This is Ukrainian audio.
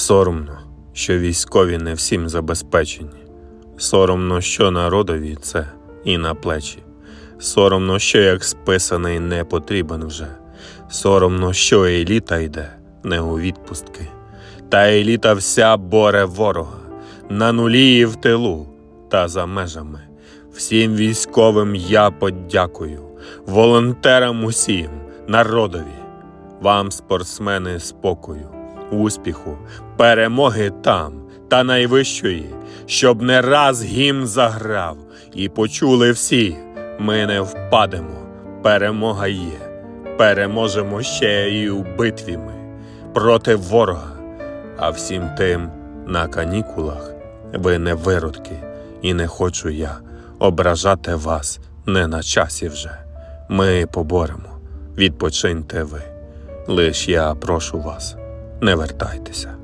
Соромно, що військові не всім забезпечені. Соромно, що народові це і на плечі. Соромно, що як списаний не потрібен вже. Соромно, що еліта йде не у відпустки. Та еліта вся боре ворога на нулі і в тилу та за межами. Всім військовим я подякую, волонтерам усім, народові, вам, спортсмени, спокою, успіху, перемоги там та найвищої, щоб не раз гімн заграв, і почули всі, ми не впадемо, перемога є, переможемо ще і у битві ми проти ворога, а всім тим на канікулах ви не виродки, і не хочу я ображати вас не на часі вже. Ми поборемо, відпочиньте ви. Лиш я прошу вас, не вертайтеся.